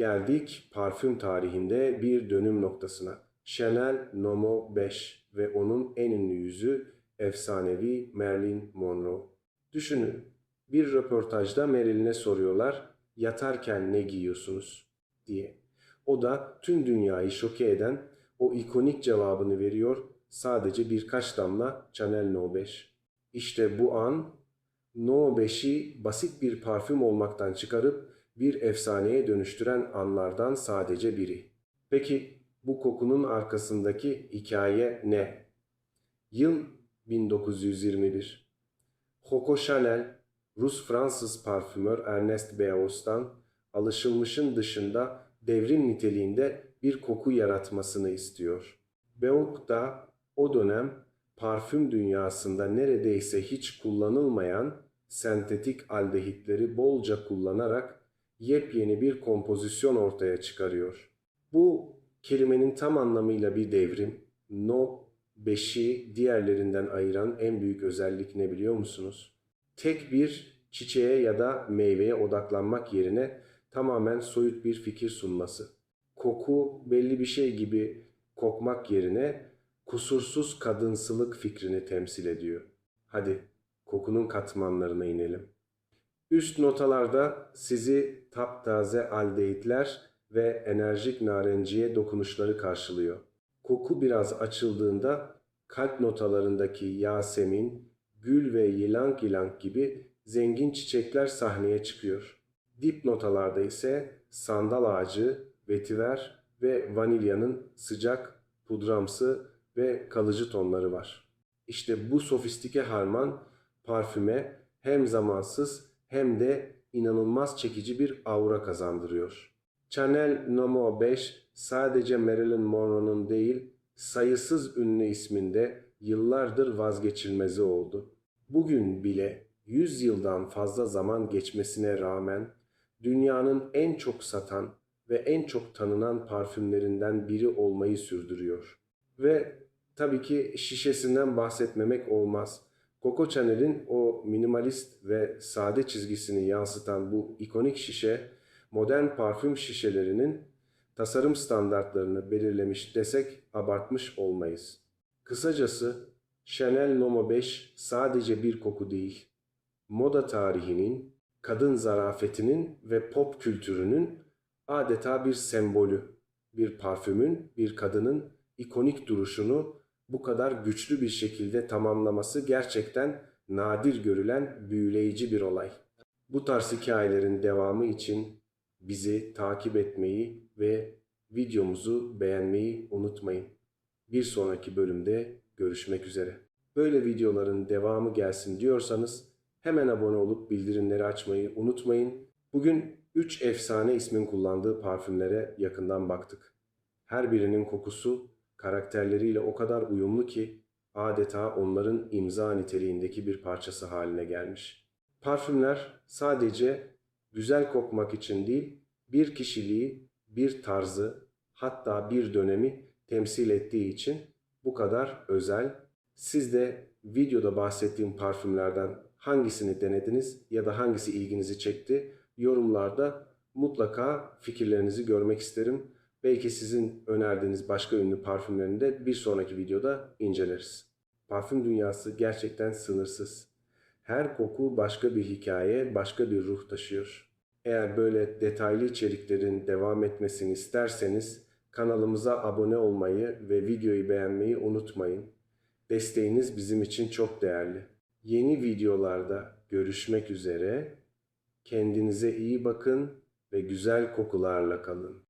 Geldik parfüm tarihinde bir dönüm noktasına. Chanel Nomo 5 ve onun en ünlü yüzü efsanevi Marilyn Monroe. Düşünün, bir röportajda Marilyn'e soruyorlar, yatarken ne giyiyorsunuz diye. O da tüm dünyayı şoke eden o ikonik cevabını veriyor sadece birkaç damla Chanel No 5. İşte bu an No 5'i basit bir parfüm olmaktan çıkarıp bir efsaneye dönüştüren anlardan sadece biri. Peki bu kokunun arkasındaki hikaye ne? Yıl 1921. Coco Chanel, Rus-Fransız parfümör Ernest Beaus'tan alışılmışın dışında devrim niteliğinde bir koku yaratmasını istiyor. Beauc da o dönem parfüm dünyasında neredeyse hiç kullanılmayan sentetik aldehitleri bolca kullanarak yepyeni bir kompozisyon ortaya çıkarıyor. Bu kelimenin tam anlamıyla bir devrim. No 5'i diğerlerinden ayıran en büyük özellik ne biliyor musunuz? Tek bir çiçeğe ya da meyveye odaklanmak yerine tamamen soyut bir fikir sunması. Koku belli bir şey gibi kokmak yerine kusursuz kadınsılık fikrini temsil ediyor. Hadi kokunun katmanlarına inelim. Üst notalarda sizi taptaze aldehitler ve enerjik narenciye dokunuşları karşılıyor. Koku biraz açıldığında kalp notalarındaki Yasemin, gül ve yılank yılank gibi zengin çiçekler sahneye çıkıyor. Dip notalarda ise sandal ağacı, vetiver ve vanilyanın sıcak, pudramsı ve kalıcı tonları var. İşte bu sofistike harman parfüme hem zamansız hem de inanılmaz çekici bir aura kazandırıyor. Chanel No. 5 sadece Marilyn Monroe'nun değil, sayısız ünlü isminde yıllardır vazgeçilmezi oldu. Bugün bile 100 yıldan fazla zaman geçmesine rağmen dünyanın en çok satan ve en çok tanınan parfümlerinden biri olmayı sürdürüyor. Ve tabii ki şişesinden bahsetmemek olmaz. Coco Chanel'in minimalist ve sade çizgisini yansıtan bu ikonik şişe modern parfüm şişelerinin tasarım standartlarını belirlemiş desek abartmış olmayız. Kısacası Chanel No. 5 sadece bir koku değil, moda tarihinin, kadın zarafetinin ve pop kültürünün adeta bir sembolü. Bir parfümün, bir kadının ikonik duruşunu bu kadar güçlü bir şekilde tamamlaması gerçekten nadir görülen büyüleyici bir olay. Bu tarz hikayelerin devamı için bizi takip etmeyi ve videomuzu beğenmeyi unutmayın. Bir sonraki bölümde görüşmek üzere. Böyle videoların devamı gelsin diyorsanız hemen abone olup bildirimleri açmayı unutmayın. Bugün 3 efsane ismin kullandığı parfümlere yakından baktık. Her birinin kokusu karakterleriyle o kadar uyumlu ki adeta onların imza niteliğindeki bir parçası haline gelmiş. Parfümler sadece güzel kokmak için değil, bir kişiliği, bir tarzı, hatta bir dönemi temsil ettiği için bu kadar özel. Siz de videoda bahsettiğim parfümlerden hangisini denediniz ya da hangisi ilginizi çekti? Yorumlarda mutlaka fikirlerinizi görmek isterim. Belki sizin önerdiğiniz başka ünlü parfümlerini de bir sonraki videoda inceleriz. Parfüm dünyası gerçekten sınırsız. Her koku başka bir hikaye, başka bir ruh taşıyor. Eğer böyle detaylı içeriklerin devam etmesini isterseniz kanalımıza abone olmayı ve videoyu beğenmeyi unutmayın. Desteğiniz bizim için çok değerli. Yeni videolarda görüşmek üzere. Kendinize iyi bakın ve güzel kokularla kalın.